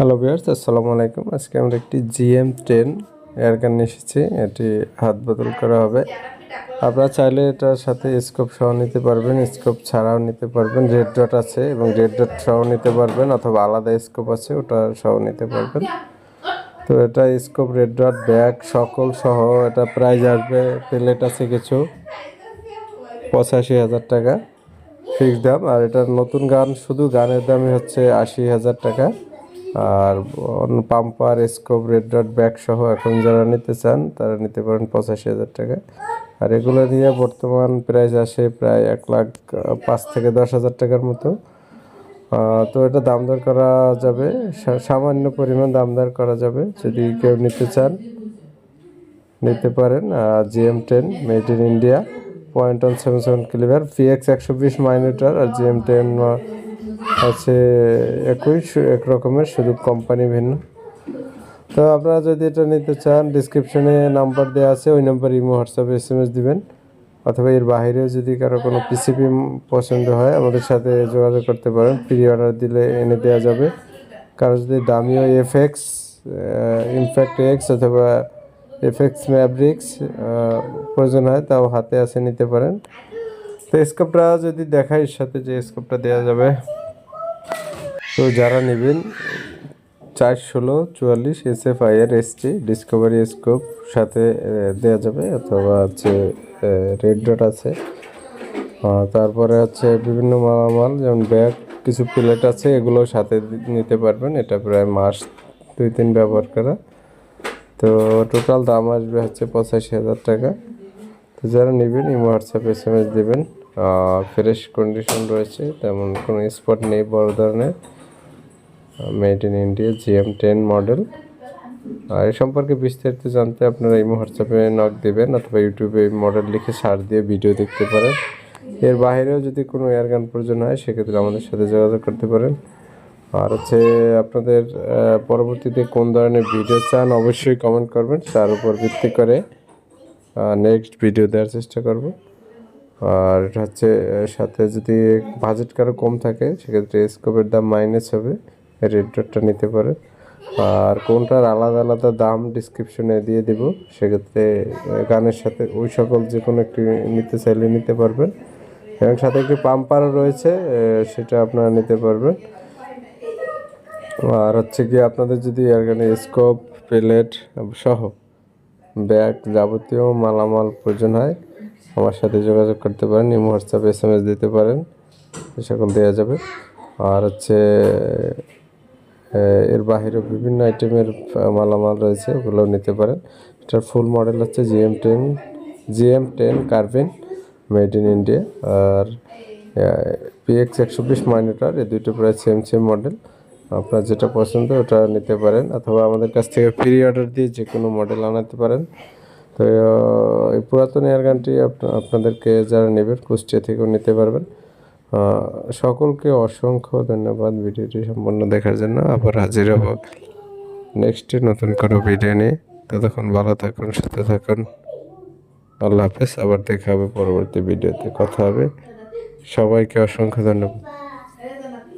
Hello বিয়ার্স আসসালামু আলাইকুম। আজকে আমরা একটি জিএম টেন এয়ার গান এসেছি। এটি হাত বদল করা হবে। আপনারা চাইলে এটার সাথে স্কোপ সহ নিতে পারবেন। স্কোপ ছাড়াও নিতে পারবেন। রেড ডট আছে এবং রেড ডট সহ নিতে পারবেন অথবা আলাদা স্কোপ আছে, ওটা সহ নিতে পারবেন। তো এটা স্কোপ রেড ডট ব্যাগ সকল সহ এটা প্রাইস আসবে। প্লেট আছে কিছু। পঁচাশি হাজার টাকা। ফিক্স দাম। আর এটার নতুন গান, শুধু গানের দামই হচ্ছে আশি হাজার টাকা। আর pumper, scope, red dot, bag সহ এখন যারা নিতে চান, তারা নিতে পারেন পঁচাশি হাজার টাকা। আর এগুলো নিয়ে বর্তমান প্রাইস আসে প্রায় এক লাখ পাঁচ থেকে দশ হাজার টাকার মতো। তো এটা দাম দর করা যাবে সামান্য পরিমাণ দাম দর করা যাবে, যদি কেউ নিতে চান, নিতে পারেন। GM ten, made in India, point one seven seven kilometre PX একশো বিশ মাইনোটার আর জিএম টেন আছে একই এক রকমের, শুধু কোম্পানি ভিন্ন। তো আপনারা যদি এটা নিতে চান ডিসক্রিপশনে নাম্বার দেওয়া আছে, ওই নাম্বার ইমো হোয়াটসঅ্যাপে এস এম এস দিবেন। অথবা এর বাইরেও যদি কারও কোনো পিসিপি পছন্দ হয়, আমাদের সাথে যোগাযোগ করতে পারেন। প্রি অর্ডার দিলে এনে দেওয়া যাবে। কারও যদি দামিও এফএক্স ইনফ্যাক্ট এক্স অথবা এফএক্স ম্যাব্রিক্স প্রয়োজন হয়, তাও হাতে আসে নিতে পারেন। তো স্কোপটা যদি দেখায় সাথে যে স্কোপটা দেওয়া যাবে। তো যারা নেবেন, চার ষোলো, চুয়াল্লিশ S F I R ST discovery scope সাথে দেওয়া যাবে, অথবা হচ্ছে রেড ডট আছে। তারপরে হচ্ছে বিভিন্ন মালামাল, যেমন ব্যাগ কিছু প্লেট আছে, এগুলো সাথে নিতে পারবেন। এটা প্রায় মাস দুই তিন ব্যবহার করা। তো টোটাল দাম আসবে হচ্ছে পঁচাশি হাজার টাকা। তো যারা নেবেন Imo WhatsApp S M S দেবেন ফ্রেশ কন্ডিশন রয়েছে, তেমন কোনো স্পট নেই, বড় ধরনের। Made in India, GM ten model. আর এই সম্পর্কে বিস্তারিত জানতে আপনারা ইমো হোয়াটসঅ্যাপে নক দেবেন অথবা ইউটিউবে মডেল লিখে সার্চ দিয়ে ভিডিও দেখতে পারেন। এর বাইরেও যদি কোনো এয়ারগান প্রয়োজন হয়, সেক্ষেত্রে আমাদের সাথে যোগাযোগ করতে পারেন। আর হচ্ছে আপনাদের পরবর্তীতে কোন ধরনের ভিডিও চান অবশ্যই কমেন্ট করবেন। তার উপর ভিত্তি করে নেক্সট ভিডিও দেওয়ার চেষ্টা করব। আর হচ্ছে সাথে যদি বাজেট কারও কম থাকে, সেক্ষেত্রে স্কোপের দাম মাইনাস হবে। রেড ডটটা নিতে পারে আর কোনটার আলাদা আলাদা দাম ডিসক্রিপশনে দিয়ে দিব, সেক্ষেত্রে গানের সাথে ওই সকল যে কোনো একটি নিতে চাইলে নিতে পারবেন। এবং সাথে একটি পাম্পারও রয়েছে সেটা আপনারা নিতে পারবেন। আর হচ্ছে কি আপনাদের যদি এখানে স্কোপ প্লেট সহ ব্যাগ যাবতীয় মালামাল প্রয়োজন হয়, আমার সাথে যোগাযোগ করতে পারেন, Imo, WhatsApp, S M S দিতে পারেন, এ সকল দেওয়া যাবে। আর হচ্ছে এর বাহিরেও বিভিন্ন আইটেমের মালামাল রয়েছে, ওগুলোও নিতে পারেন। এটার ফুল মডেল হচ্ছে জিএম টেন জিএম টেন কার্ভিন মেড ইন ইন্ডিয়া আর পিএক্স একশো বিশ মাইনেটার এই দুটো প্রায় সেম সেম মডেল আপনার যেটা পছন্দ ওটা নিতে পারেন, অথবা আমাদের কাছ থেকে ফ্রি অর্ডার দিয়ে যে কোনো মডেল আনাতে পারেন। তো এই পুরাতন এয়ারগানটি আপনাদেরকে যারা নেবেন, কুষ্টিয়া থেকেও নিতে পারবেন। সকলকে অসংখ্য ধন্যবাদ ভিডিওটি সম্পূর্ণ দেখার জন্য। আবার হাজির হব নেক্সটে নতুন কোনো ভিডিও নিয়ে। ততক্ষণ ভালো থাকুন, সুস্থ থাকুন। আল্লাহ হাফেজ, আবার দেখা হবে পরবর্তী ভিডিওতে কথা হবে। সবাইকে অসংখ্য ধন্যবাদ।